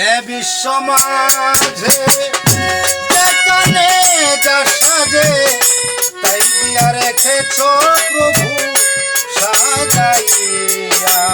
এ বিশ্ব মাঝে যেখানে যা সাজে তাই দিয়া রেখেছ প্রভু সাজাইয়া।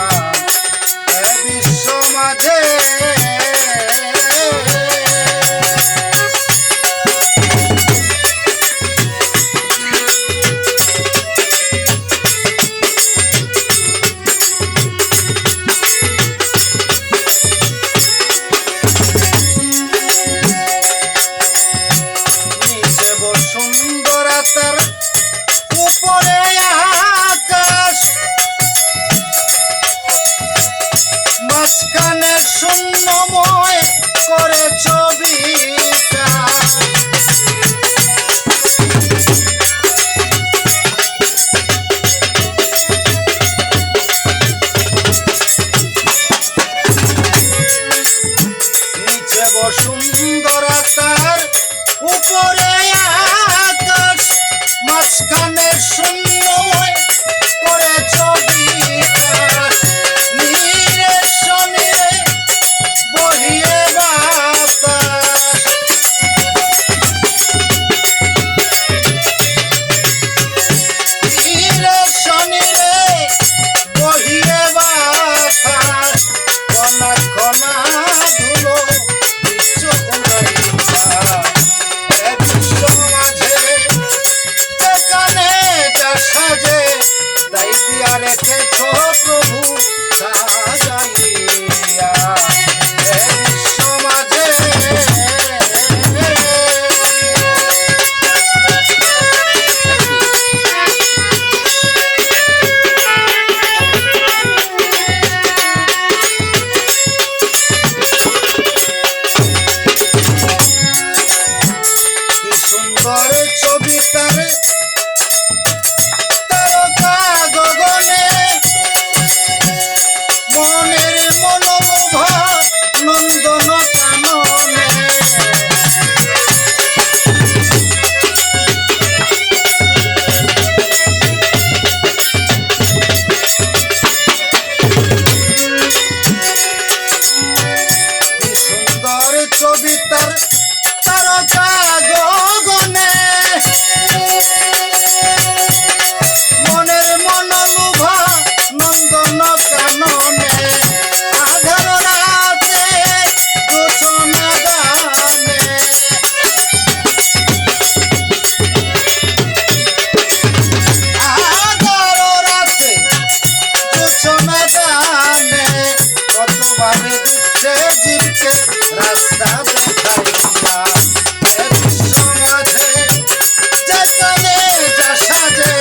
সুন্দরতার উপরে আকাশ মাঝখানে শূন্য। করে ছবি তারে পারে রাস্তা দেখাই সমাজে যেখানে যা সাজে